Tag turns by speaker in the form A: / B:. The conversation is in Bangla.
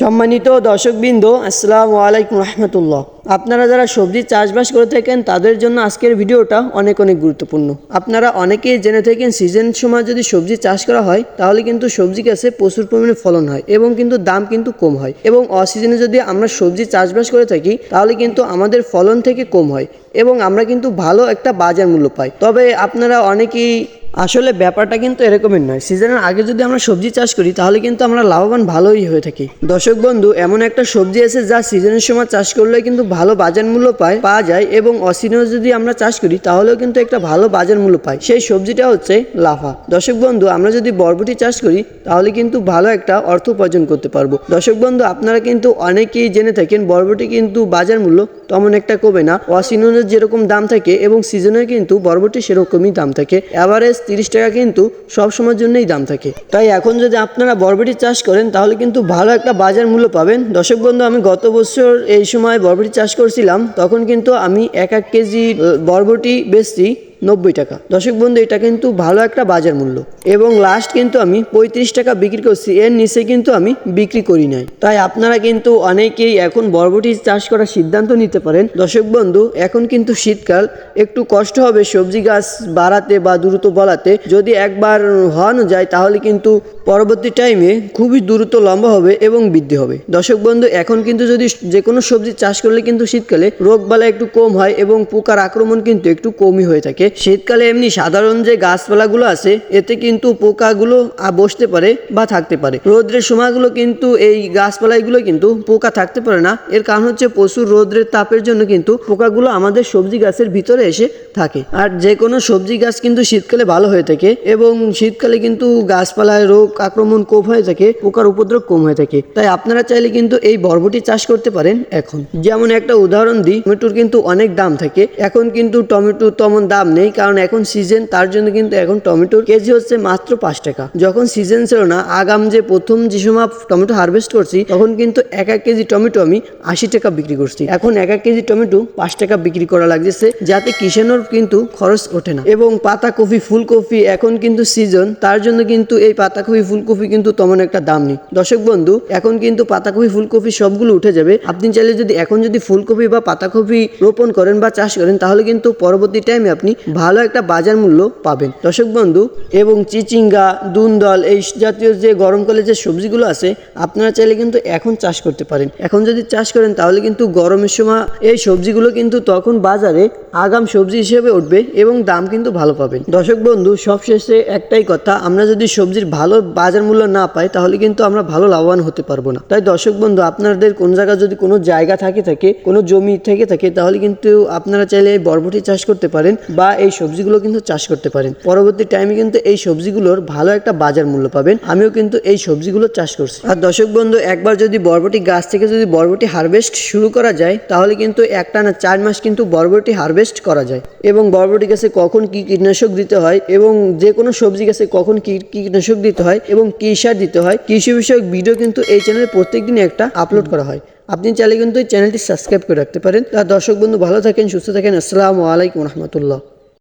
A: সম্মানিত দর্শকবৃন্দ, আসসালামু আলাইকুম রহমতুল্লাহ। আপনারা যারা সবজি চাষবাস করে থাকেন, তাদের জন্য আজকের ভিডিওটা অনেক অনেক গুরুত্বপূর্ণ। আপনারা অনেকেই জেনে থাকেন, সিজন সময় যদি সবজি চাষ করা হয়, তাহলে কিন্তু সবজি গাছে প্রচুর পরিমাণে ফলন হয় এবং কিন্তু দাম কিন্তু কম হয়। এবং অসিজনে যদি আমরা সবজি চাষবাস করে থাকি, তাহলে কিন্তু আমাদের ফলন থেকে কম হয় এবং আমরা কিন্তু ভালো একটা বাজার মূল্য পাই। তবে আপনারা অনেকেই আসলে ব্যাপারটা কিন্তু এরকমের নয়। সিজনের আগে যদি আমরা সবজি চাষ করি, তাহলে কিন্তু আমরা লাভবান ভালোই হয়ে থাকি। দর্শক বন্ধু, এমন একটা সবজি আছে যা সিজনের সময় চাষ করলে কিন্তু ভালো বাজার মূল্য পায়, পাওয়া যায় এবং অসিজনে যদি আমরা চাষ করি, তাহলেও কিন্তু একটা ভালো বাজার মূল্য পাই সেই সবজিটা হচ্ছে লাফা। দর্শক বন্ধু, আমরা যদি বরবটি চাষ করি, তাহলে কিন্তু ভালো একটা অর্থ উপার্জন করতে পারব। দর্শক বন্ধু, আপনারা কিন্তু অনেকেই জেনে থাকেন, বরবটি কিন্তু বাজার মূল্য তেমন একটা কমে না। অসিজনের যেরকম দাম থাকে এবং সিজনে কিন্তু বরবটি সেরকমই দাম থাকে। অ্যাভারেজ তিরিশ টাকা কিন্তু সব সময়ের জন্যই দাম থাকে। তাই এখন যদি আপনারা বরবটি চাষ করেন, তাহলে কিন্তু ভালো একটা বাজার মূল্য পাবেন। দর্শক বন্ধু, আমি গত বছর এই সময় বরবটি চাষ করছিলাম, তখন কিন্তু আমি এক এক কেজি বরবটি বেচছি। নব্বই টাকা। দর্শক বন্ধু, এটা কিন্তু ভালো একটা বাজার মূল্য। এবং লাস্ট কিন্তু আমি পঁয়ত্রিশ টাকা বিক্রি করছি। এর নিচে কিন্তু আমি বিক্রি করি নাই। তাই আপনারা কিন্তু অনেকেই এখন বরবটি চাষ করার সিদ্ধান্ত নিতে পারেন। দর্শক বন্ধু, এখন কিন্তু শীতকাল। একটু কষ্ট হবে সবজি গাছ বাড়াতে বা দ্রুত বলাতে যদি একবার হওয়ানো যায়, তাহলে কিন্তু পরবর্তী টাইমে খুবই দ্রুত লম্বা হবে এবং বৃদ্ধি হবে। দর্শক বন্ধু, এখন কিন্তু যদি যে কোনো সবজি চাষ করলে কিন্তু শীতকালে রোগবালা একটু কম হয় এবং পোকার আক্রমণ কিন্তু একটু কমই হয়ে থাকে। শীতকালে এমনি সাধারণ যে গাছপালাগুলো আছে, এতে কিন্তু পোকাগুলো বসতে পারে বা থাকতে পারে। রোদ্রের সময়গুলো কিন্তু এই গাছপালাগুলো কিন্তু পোকা থাকতে পারে না। এর কারণ হচ্ছে প্রচুর রোদ্রের তাপের জন্য কিন্তু পোকাগুলো আমাদের সবজি গাছের ভিতরে এসে থাকে। আর যে কোনো সবজি গাছ কিন্তু শীতকালে ভালো হয়ে থাকে এবং শীতকালে কিন্তু গাছপালায় রোগ আক্রমণ কম হয়ে থাকে, পোকার উপদ্রব কম হয়ে থাকে। তাই আপনারা চাইলে কিন্তু এই বরবটি চাষ করতে পারেন এখন। যেমন একটা উদাহরণ দিই, টমেটোর কিন্তু অনেক দাম থাকে। এখন কিন্তু টমেটো তেমন দাম নেই। কারণ এখন সিজন তার জন্য কিন্তু এখন টমেটোর কেজি হচ্ছে মাত্র পাঁচ টাকা। যখন সিজন ছিল না, আগাম যে প্রথম যে সময় টমেটো হারভেস্ট করছি, তখন কিন্তু এক এক কেজি টমেটো আমি আশি টাকা বিক্রি করছি। এখন এক এক কেজি টমেটো পাঁচ টাকা বিক্রি করা লাগতেছে, যাতে কিষানোর কিন্তু খরচ ওঠে না। এবং পাতাকপি, ফুলকপি এখন কিন্তু সিজন তার জন্য কিন্তু এই পাতাকপি, ফুলকপি কিন্তু তেমন একটা দাম নেই। দর্শক বন্ধু, এখন কিন্তু পাতাকপি, ফুলকপি সবগুলো উঠে যাবে। আপনি চাইলে যদি এখন যদি ফুলকপি বা পাতাকপি রোপণ করেন বা চাষ করেন, তাহলে কিন্তু পরবর্তী টাইমে আপনি ভালো একটা বাজার মূল্য পাবেন। দর্শক বন্ধু, এবং চিচিঙ্গা, দুন্দল, এই জাতীয় যে গরমকালে যে সবজিগুলো আছে, আপনারা চাইলে কিন্তু এখন চাষ করতে পারেন। এখন যদি চাষ করেন, তাহলে কিন্তু গরমের সময় এই সবজিগুলো কিন্তু তখন বাজারে আগাম সবজি হিসেবে উঠবে এবং দাম কিন্তু ভালো পাবেন। দর্শক বন্ধু, সবশেষে একটাই কথা, আমরা যদি সবজির ভালো বাজার মূল্য না পাই, তাহলে কিন্তু আমরা ভালো লাভবান হতে পারব না। তাই দর্শক বন্ধু, আপনাদের কোন জায়গায় যদি কোনো জায়গা থাকে থাকে, কোনো জমি থেকে থাকে, তাহলে কিন্তু আপনারা চাইলে বরবটি চাষ করতে পারেন বা এই সবজিগুলো কিন্তু চাষ করতে পারেন। পরবর্তী টাইমে কিন্তু এই সবজিগুলোর ভালো একটা বাজার মূল্য পাবেন। আমিও কিন্তু এই সবজিগুলো চাষ করছি। আর দর্শক বন্ধু, একবার যদি বরবটি গাছ থেকে যদি বরবটি হারভেস্ট শুরু করা যায়, তাহলে কিন্তু একটা না চার মাস কিন্তু বরবটি হারভেস্ট করা যায়। এবং বরবটি গাছে কখন কি কীটনাশক দিতে হয় এবং যে কোনো সবজি গাছে কখন কি কীটনাশক দিতে হয় এবং কী সার দিতে হয়, কৃষি বিষয়ক ভিডিও কিন্তু এই চ্যানেলে প্রত্যেকদিন একটা আপলোড করা হয়। আপনি চাইলে কিন্তু এই চ্যানেলটি সাবস্ক্রাইব করে রাখতে পারেন। তার দর্শক বন্ধু, ভালো থাকেন, সুস্থ থাকেন। আসসালামু আলাইকুম রহমতুল্লাহ।